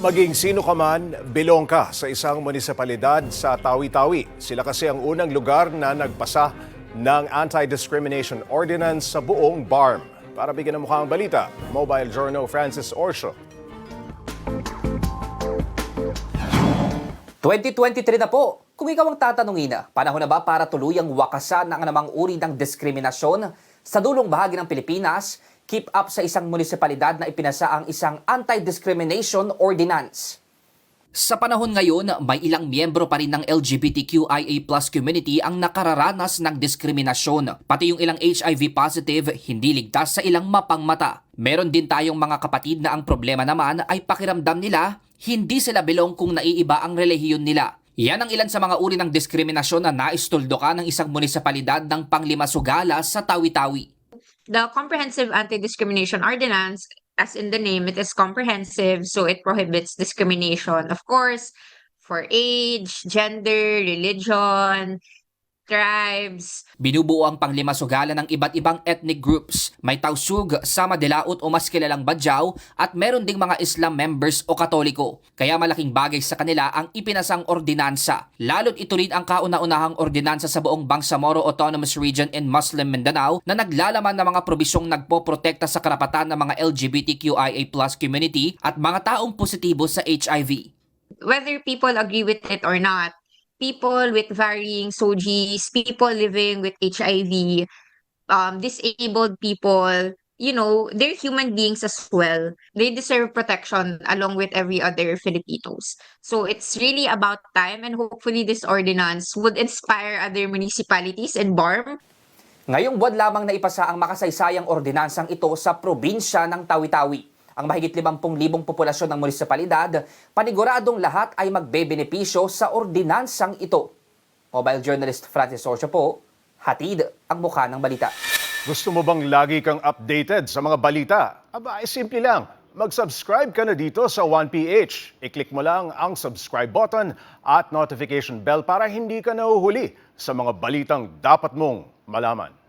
Maging sino ka man, bilong ka sa isang munisipalidad sa Tawi-Tawi. Sila kasi ang unang lugar na nagpasa ng Anti-Discrimination Ordinance sa buong BARM. Para bigyan ng mukha balita, Mobile Journal Francis Orsho. 2023 na po. Kung ikaw ang tatanungin na, panahon na ba para tuluyang wakasan ang anumang uri ng diskriminasyon sa dulong bahagi ng Pilipinas, keep up sa isang munisipalidad na ipinasa ang isang Anti-Discrimination Ordinance. Sa panahon ngayon, may ilang miyembro pa rin ng LGBTQIA plus community ang nakararanas ng diskriminasyon. Pati yung ilang HIV positive, hindi ligtas sa ilang mapangmata. Meron din tayong mga kapatid na ang problema naman ay pakiramdam nila, hindi sila belong kung naiiba ang relihiyon nila. Yan ang ilan sa mga uri ng diskriminasyon na naistuldokan ng isang munisipalidad ng Panglimasugala sa Tawi-Tawi. The comprehensive anti-discrimination ordinance as in the name it is comprehensive so it prohibits discrimination of course for age gender religion tribes Binubuo ang Panglimasugala ng iba't ibang ethnic groups. May Tausug, Sama de Laot o mas kilalang Badyaw at meron ding mga Islam members o Katoliko. Kaya malaking bagay sa kanila ang ipinasang ordinansa. Lalo't ito rin ang kauna-unahang ordinansa sa buong Bangsamoro Autonomous Region in Muslim Mindanao na naglalaman ng mga probisyong nagpoprotekta sa karapatan ng mga LGBTQIA plus community at mga taong positibo sa HIV. whether people agree with it or not people with varying SOGIs people living with HIV um disabled people you know they're human beings as well. They deserve protection along with every other Filipinos. So it's really about time and hopefully this ordinance would inspire other municipalities and BARM. Ngayong buwan lamang na ipasa ang makasaysayang ordinansang ito sa probinsya ng Tawi-Tawi. Ang mahigit 50,000 populasyon ng munisipalidad, paniguradong lahat ay magbebenepisyo sa ordinansang ito. Mobile journalist Francis Orcio po, hatid ang mukha ng balita. Gusto mo bang lagi kang updated sa mga balita? Aba, ay simple lang. Mag-subscribe ka na dito sa 1PH. I-click mo lang ang subscribe button at notification bell para hindi ka nahuhuli sa mga balitang dapat mong malaman.